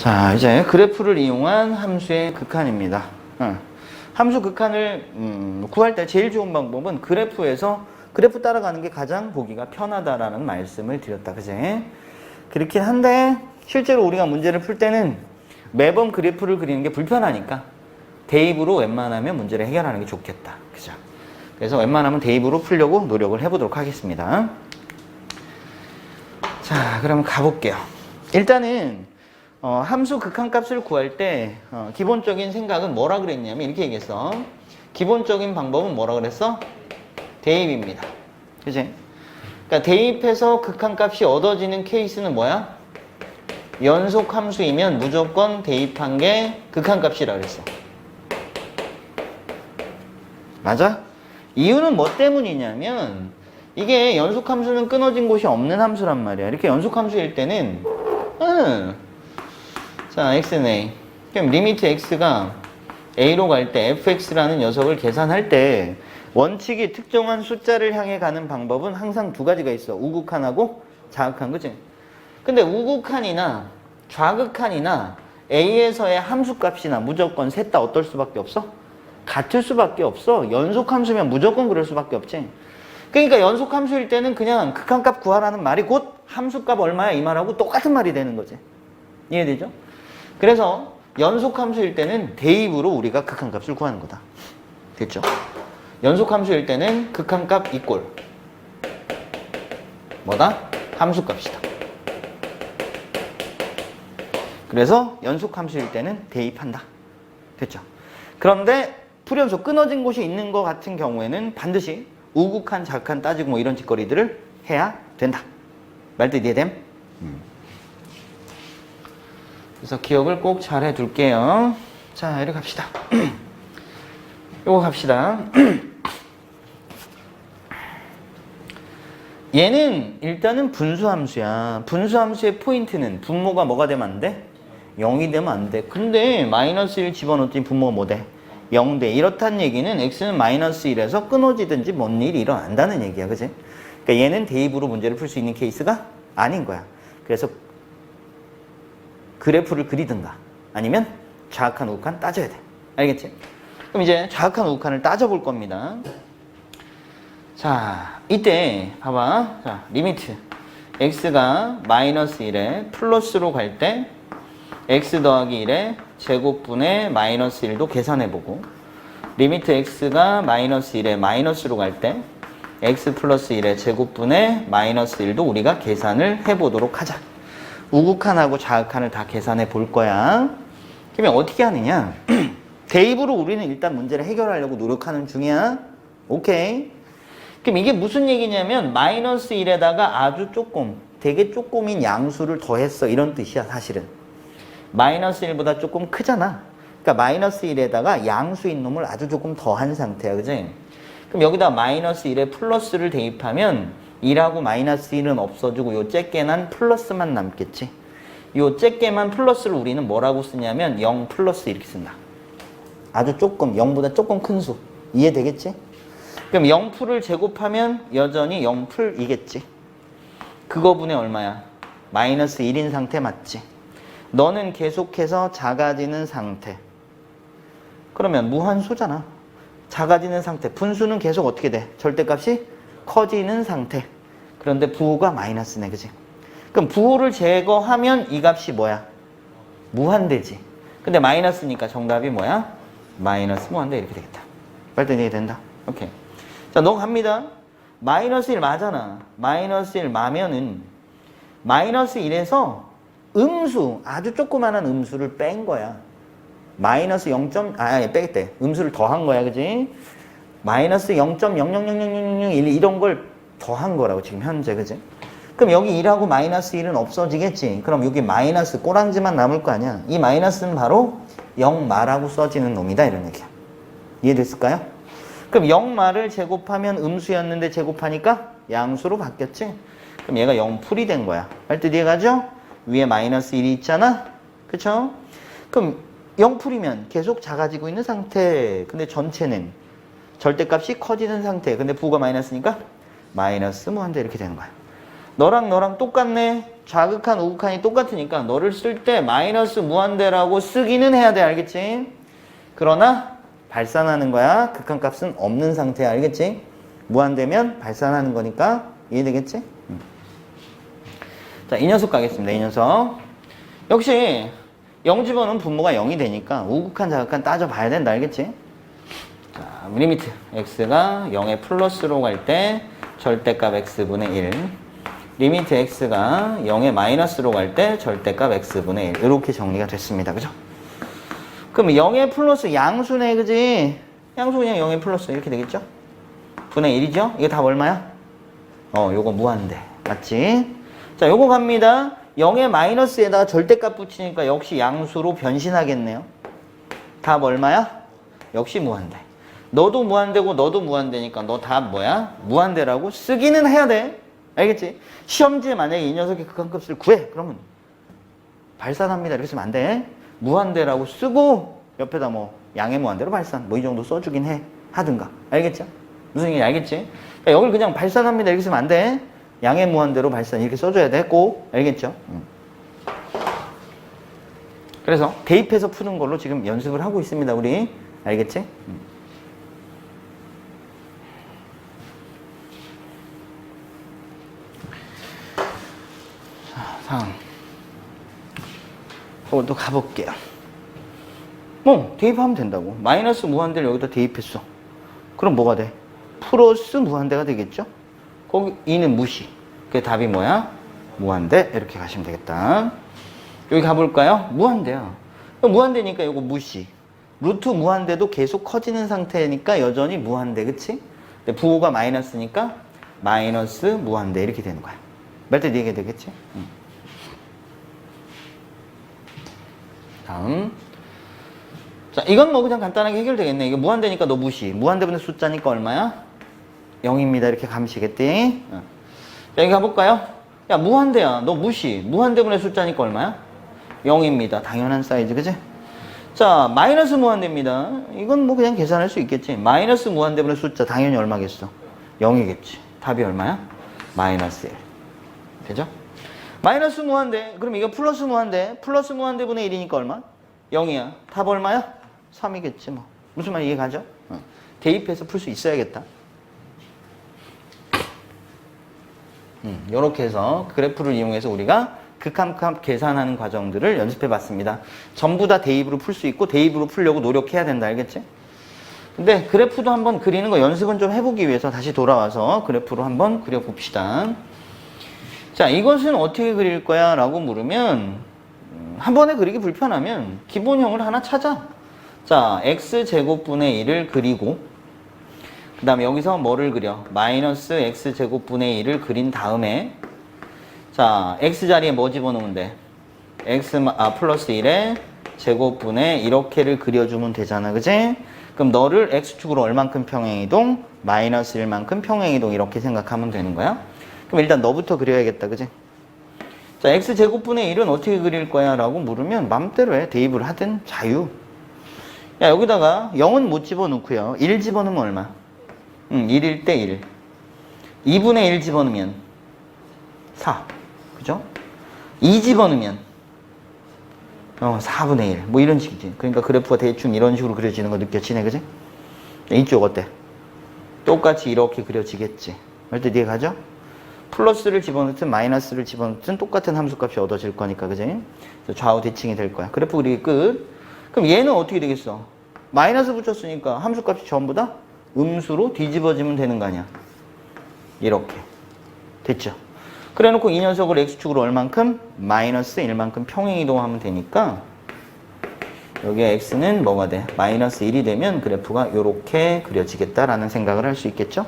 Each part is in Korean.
자, 이제 그래프를 이용한 함수의 극한입니다. 어. 함수 극한을 음, 구할 때 제일 좋은 방법은 그래프에서 그래프 따라가는 게 가장 보기가 편하다라는 말씀을 드렸다. 그제? 그렇긴 한데 실제로 우리가 문제를 풀 때는 매번 그래프를 그리는 게 불편하니까 대입으로 웬만하면 문제를 해결하는 게 좋겠다. 그죠? 그래서 웬만하면 대입으로 풀려고 노력을 해보도록 하겠습니다. 자, 그럼 가볼게요. 일단은 어, 함수 극한값을 구할 때 어, 기본적인 생각은 뭐라 그랬냐면 이렇게 얘기했어. 기본적인 방법은 뭐라 그랬어? 대입입니다. 그지? 그러니까 대입해서 극한값이 얻어지는 케이스는 뭐야? 연속 함수이면 무조건 대입한 게 극한값이라 그랬어. 맞아? 이유는 뭐 때문이냐면 이게 연속 함수는 끊어진 곳이 없는 함수란 말이야. 이렇게 연속 함수일 때는 음, 자 x는 a 그럼 리미트 x가 a로 갈 때 fx라는 녀석을 계산할 때 원칙이 특정한 숫자를 향해 가는 방법은 항상 두 가지가 있어. 우극한하고 자극한 그지? 근데 우극한이나 좌극한이나 a에서의 함수값이나 무조건 셋 다 어떨 수밖에 없어? 같을 수밖에 없어. 연속함수면 무조건 그럴 수밖에 없지. 그러니까 연속함수일 때는 그냥 극한값 구하라는 말이 곧 함수값 얼마야 이 말하고 똑같은 말이 되는 거지. 이해되죠? 그래서 연속함수일 때는 대입으로 우리가 극한값을 구하는 거다. 됐죠? 연속함수일 때는 극한값 이꼴 뭐다? 함수값이다. 그래서 연속함수일 때는 대입한다. 됐죠? 그런데 풀연속 끊어진 곳이 있는 것 같은 경우에는 반드시 우극한, 작한 따지고 뭐 이런 짓거리들을 해야 된다. 말뜻 이해됨? 음. 그래서 기억을 꼭 잘 해둘게요. 자, 이리 갑시다. 요거 갑시다. 얘는 일단은 분수함수야. 분수함수의 포인트는 분모가 뭐가 되면 안 돼? 0이 되면 안 돼. 근데 마이너스 1 집어넣었더니 분모가 뭐 돼? 0대. 이렇다는 얘기는 x는 마이너스 1에서 끊어지든지 뭔 일이 일어난다는 얘기야. 그지? 그러니까 얘는 대입으로 문제를 풀 수 있는 케이스가 아닌 거야. 그래서 그래프를 그리든가 아니면 좌악한 우극한 따져야 돼. 알겠지? 그럼 이제 좌악한 우극한을 따져볼 겁니다. 자, 이때 봐봐. 자, 리미트. x가 마이너스 1에 플러스로 갈 때 x 더하기 1에 제곱분의 마이너스 1도 계산해보고 리미트 x가 마이너스 1에 마이너스로 갈 때 x 플러스 1의 제곱분의 마이너스 1도 우리가 계산을 해보도록 하자. 우극한하고 좌극한을 다 계산해 볼 거야. 그러면 어떻게 하느냐? 대입으로 우리는 일단 문제를 해결하려고 노력하는 중이야. 오케이. 그럼 이게 무슨 얘기냐면 마이너스 1에다가 아주 조금, 되게 조금인 양수를 더했어. 이런 뜻이야, 사실은. 마이너스 1보다 조금 크잖아. 그러니까 마이너스 1에다가 양수인 놈을 아주 조금 더한 상태야. 그지? 그럼 여기다 마이너스 1에 플러스를 대입하면 2하고 마이너스 1은 없어지고 요 째깨난 플러스만 남겠지. 요 째깨만 플러스를 우리는 뭐라고 쓰냐면 0 플러스 이렇게 쓴다. 아주 조금 0보다 조금 큰 수. 이해되겠지? 그럼 0풀을 제곱하면 여전히 0풀이겠지. 그거분의 얼마야? 마이너스 1인 상태 맞지? 너는 계속해서 작아지는 상태. 그러면 무한수잖아. 작아지는 상태. 분수는 계속 어떻게 돼? 절대값이 커지는 상태. 그런데 부호가 마이너스네, 그지? 그럼 부호를 제거하면 이 값이 뭐야? 무한대지. 근데 마이너스니까 정답이 뭐야? 마이너스 무한대 이렇게 되겠다. 빨리 이해 된다. 오케이. 자, 넘어갑니다. 마이너스 1 맞잖아. 마이너스 1 마면은 마이너스 1에서 음수, 아주 조그마한 음수를 뺀 거야. 마이너스 0. 아, 아니, 빼겠대. 음수를 더한 거야, 그지? 마이너스 0.0000001 이런 걸 더한 거라고, 지금 현재, 그지? 그럼 여기 1하고 마이너스 1은 없어지겠지? 그럼 여기 마이너스 꼬랑지만 남을 거 아니야? 이 마이너스는 바로 0마라고 써지는 놈이다, 이런 얘기야. 이해됐을까요? 그럼 0마를 제곱하면 음수였는데 제곱하니까 양수로 바뀌었지? 그럼 얘가 0풀이 된 거야. 말뜻 이해가죠? 위에 마이너스 1이 있잖아? 그쵸? 그럼 0풀이면 계속 작아지고 있는 상태. 근데 전체는 절대값이 커지는 상태. 근데 부가 마이너스니까 마이너스 무한대 이렇게 되는 거야. 너랑 너랑 똑같네. 좌극한, 우극한이 똑같으니까 너를 쓸 때 마이너스 무한대라고 쓰기는 해야 돼. 알겠지? 그러나 발산하는 거야. 극한값은 없는 상태야. 알겠지? 무한대면 발산하는 거니까 이해되겠지? 음. 자, 이 녀석 가겠습니다. 이 녀석. 역시 0 집어넣으면 분모가 0이 되니까 우극한, 좌극한 따져봐야 된다. 알겠지? 자, 리미트 x가 0의 플러스로 갈 때 절대값 x분의 1 리미트 x가 0의 마이너스로 갈 때 절대값 x분의 1 이렇게 정리가 됐습니다. 그죠? 그럼 0의 플러스 양수네 그지? 양수 그냥 0의 플러스 이렇게 되겠죠? 분의 1이죠? 이거 답 얼마야? 어 요거 무한대 맞지? 자 요거 갑니다 0의 마이너스에다가 절대값 붙이니까 역시 양수로 변신하겠네요 답 얼마야? 역시 무한대 너도 무한대고 너도 무한대니까 너답 뭐야? 무한대라고 쓰기는 해야 돼 알겠지? 시험지에 만약에 이 녀석의 극한값을 구해 그러면 발산합니다 이렇게 쓰면 안 돼. 무한대라고 쓰고 옆에다 뭐 양의 무한대로 발산 뭐 이 정도 써주긴 해 하든가 알겠죠? 무슨 얘기인지 알겠지? 야, 여길 그냥 발산합니다 이렇게 쓰면 안 돼. 양의 무한대로 발산 이렇게 써줘야 돼 꼭 알겠죠? 음. 그래서 대입해서 푸는 걸로 지금 연습을 하고 있습니다 우리 알겠지? 음. 자, 다음 이걸 또 가볼게요. 뭐 대입하면 된다고. 마이너스 무한대를 여기다 대입했어. 그럼 뭐가 돼? 플러스 무한대가 되겠죠? 거기 2는 무시. 그 답이 뭐야? 무한대 이렇게 가시면 되겠다. 여기 가볼까요? 무한대야. 무한대니까 이거 무시. 루트 무한대도 계속 커지는 상태니까 여전히 무한대, 그치? 근데 부호가 마이너스니까 마이너스 무한대 이렇게 되는 거야. 말때 얘기 되겠지? 응. 다음. 자, 이건 뭐 그냥 간단하게 해결되겠네. 이거 무한대니까 너 무시. 무한대분의 숫자니까 얼마야? 0입니다. 이렇게 감시겠지? 어. 자, 여기 가볼까요? 야, 무한대야. 너 무시. 무한대분의 숫자니까 얼마야? 0입니다. 당연한 사이즈, 그지? 자, 마이너스 무한대입니다. 이건 뭐 그냥 계산할 수 있겠지. 마이너스 무한대분의 숫자 당연히 얼마겠어? 0이겠지. 답이 얼마야? 마이너스 1. 되죠? 마이너스 무한대. 그럼 이거 플러스 무한대. 플러스 무한대 분의 1이니까 얼마? 0이야. 답 얼마야? 3이겠지 뭐. 무슨 말 이해가죠? 어. 대입해서 풀 수 있어야겠다. 음, 이렇게 해서 그래프를 이용해서 우리가 극한값 계산하는 과정들을 연습해 봤습니다. 전부 다 대입으로 풀 수 있고 대입으로 풀려고 노력해야 된다. 알겠지? 근데 그래프도 한번 그리는 거 연습은 좀 해보기 위해서 다시 돌아와서 그래프로 한번 그려봅시다. 자, 이것은 어떻게 그릴 거야? 라고 물으면, 음, 한 번에 그리기 불편하면 기본형을 하나 찾아. 자, x제곱분의 1을 그리고, 그 다음에 여기서 뭐를 그려? 마이너스 x제곱분의 1을 그린 다음에, 자, x 자리에 뭐 집어넣으면 돼? x, 마- 아, 플러스 1에 제곱분의 이렇게를 그려주면 되잖아. 그지? 그럼 너를 x축으로 얼만큼 평행이동? 마이너스 1만큼 평행이동 이렇게 생각하면 되는 거야. 그럼 일단 너부터 그려야겠다. 그지? 자, x제곱분의 1은 어떻게 그릴 거야? 라고 물으면 맘대로 해. 대입을 하든 자유. 야, 여기다가 0은 못 집어넣고요. 1 집어넣으면 얼마? 응, 1일 때 1. 2분의 1 집어넣으면 4. 그죠? 2 집어넣으면 어, 4분의 1. 뭐 이런 식이지. 그러니까 그래프가 대충 이런 식으로 그려지는 거 느껴지네. 그지? 이쪽 어때? 똑같이 이렇게 그려지겠지. 할때 이해 가죠? 플러스를 집어넣든 마이너스를 집어넣든 똑같은 함수값이 얻어질 거니까 그지? 좌우 대칭이 될 거야. 그래프 그리기 끝. 그럼 얘는 어떻게 되겠어? 마이너스 붙였으니까 함수값이 전부 다 음수로 뒤집어지면 되는 거 아니야? 이렇게. 됐죠? 그래 놓고 이 녀석을 x축으로 얼만큼? 마이너스 1만큼 평행이동하면 되니까 여기에 x는 뭐가 돼? 마이너스 1이 되면 그래프가 이렇게 그려지겠다라는 생각을 할 수 있겠죠?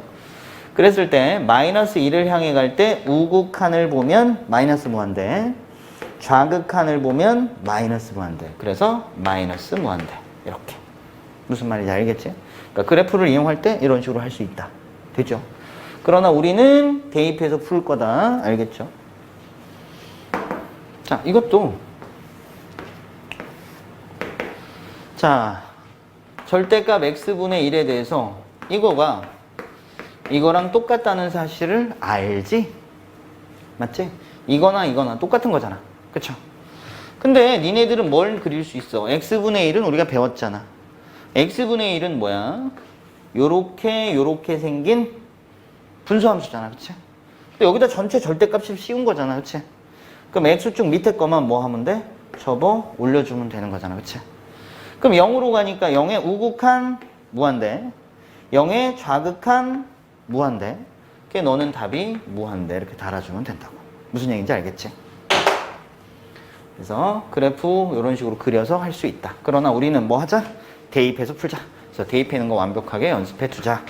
그랬을 때 마이너스 1을 향해 갈 때 우극한을 보면 마이너스 무한대 좌극한을 보면 마이너스 무한대 그래서 마이너스 무한대 이렇게 무슨 말인지 알겠지? 그러니까 그래프를 이용할 때 이런 식으로 할 수 있다 되죠? 그러나 우리는 대입해서 풀 거다 알겠죠? 자 이것도 자 절대값 x분의 1에 대해서 이거가 이거랑 똑같다는 사실을 알지? 맞지? 이거나 이거나 똑같은 거잖아. 그쵸? 근데 니네들은 뭘 그릴 수 있어? x분의 1은 우리가 배웠잖아. x분의 1은 뭐야? 요렇게 요렇게 생긴 분수함수잖아. 그치? 근데 여기다 전체 절대값이 씌운 거잖아. 그치? 그럼 x축 밑에 거만 뭐 하면 돼? 접어 올려주면 되는 거잖아. 그치? 그럼 0으로 가니까 0의 우극한 무한대 0의 좌극한 무한대? 그게 너는 답이 무한대 이렇게 달아주면 된다고. 무슨 얘기인지 알겠지? 그래서 그래프 이런 식으로 그려서 할 수 있다. 그러나 우리는 뭐 하자? 대입해서 풀자. 그래서 대입하는 거 완벽하게 연습해 두자